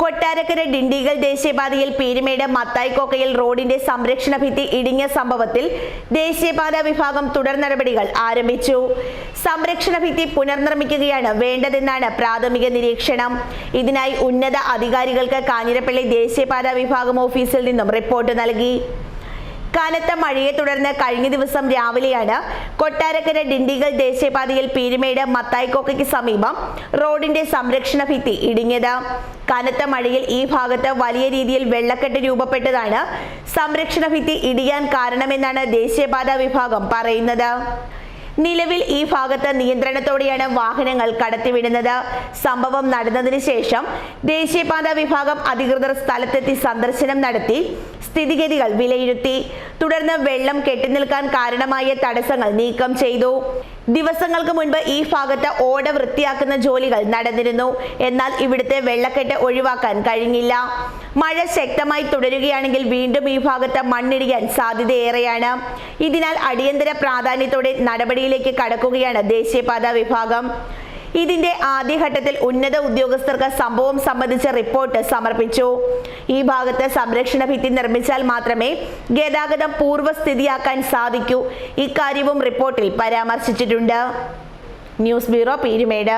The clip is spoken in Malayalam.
കൊട്ടാരക്കര ഡിണ്ടിഗൽ ദേശീയപാതയിൽ പീരുമേട് മത്തായിക്കോക്കയിൽ റോഡിന്റെ സംരക്ഷണ ഭിത്തി ഇടിഞ്ഞ സംഭവത്തിൽ ദേശീയപാത വിഭാഗം തുടർ നടപടികൾ ആരംഭിച്ചു. സംരക്ഷണ ഭിത്തി പുനർനിർമ്മിക്കുകയാണ് വേണ്ടതെന്നാണ് പ്രാഥമിക നിരീക്ഷണം. ഇതിനായി ഉന്നത അധികാരികൾക്ക് കാഞ്ഞിരപ്പള്ളി ദേശീയപാത വിഭാഗം ഓഫീസിൽ നിന്നും റിപ്പോർട്ട് നൽകി. കനത്ത മഴയെ തുടർന്ന് കഴിഞ്ഞ ദിവസം രാവിലെയാണ് കൊട്ടാരക്കര ഡിണ്ടിഗൽ ദേശീയപാതയിൽ പീരുമേട് മത്തായിക്കോക്കയ്ക്ക് സമീപം റോഡിന്റെ സംരക്ഷണ ഭിത്തി ഇടിഞ്ഞത് കനത്ത മഴയിൽ ഈ ഭാഗത്ത് വലിയ രീതിയിൽ വെള്ളക്കെട്ട് രൂപപ്പെട്ടതാണ് സംരക്ഷണ ഭിത്തി ഇടിയാൻ കാരണമെന്നാണ് ദേശീയപാത വിഭാഗം പറയുന്നത്. നിലവിൽ ഈ ഭാഗത്ത് നിയന്ത്രണത്തോടെയാണ് വാഹനങ്ങൾ കടത്തിവിടുന്നത്. സംഭവം നടന്നതിന് ശേഷം ദേശീയപാത വിഭാഗം അധികൃതർ സ്ഥലത്തെത്തി സന്ദർശനം നടത്തി സ്ഥിതിഗതികൾ വിലയിരുത്തി. തുടർന്ന് വെള്ളം കെട്ടിനിൽക്കാൻ കാരണമായ തടസ്സങ്ങൾ നീക്കം ചെയ്തു. ദിവസങ്ങൾക്ക് മുൻപ് ഈ ഭാഗത്ത് ഓട വൃത്തിയാക്കുന്ന ജോലികൾ നടന്നിരുന്നു. എന്നാൽ ഇവിടുത്തെ വെള്ളക്കെട്ട് ഒഴിവാക്കാൻ കഴിഞ്ഞില്ല. മഴ ശക്തമായി തുടരുകയാണെങ്കിൽ വീണ്ടും ഈ ഭാഗത്ത് മണ്ണിടിയാൻ സാധ്യതയേറെയാണ്. ഇതിനാൽ അടിയന്തര പ്രാധാന്യത്തോടെ നടപടിയിലേക്ക് കടക്കുകയാണ് ദേശീയപാതാ വിഭാഗം. ഇതിന്റെ ആദ്യഘട്ടത്തിൽ ഉന്നത ഉദ്യോഗസ്ഥർക്ക് സംഭവം സംബന്ധിച്ച റിപ്പോർട്ട് സമർപ്പിച്ചു. ഈ ഭാഗത്ത് സംരക്ഷണ ഭിത്തി നിർമ്മിച്ചാൽ മാത്രമേ ഗതാഗതം പൂർവസ്ഥിതിയാക്കാൻ സാധിക്കൂ. ഇക്കാര്യവും റിപ്പോർട്ടിൽ പരാമർശിച്ചിട്ടുണ്ട്. News bureau Peermade.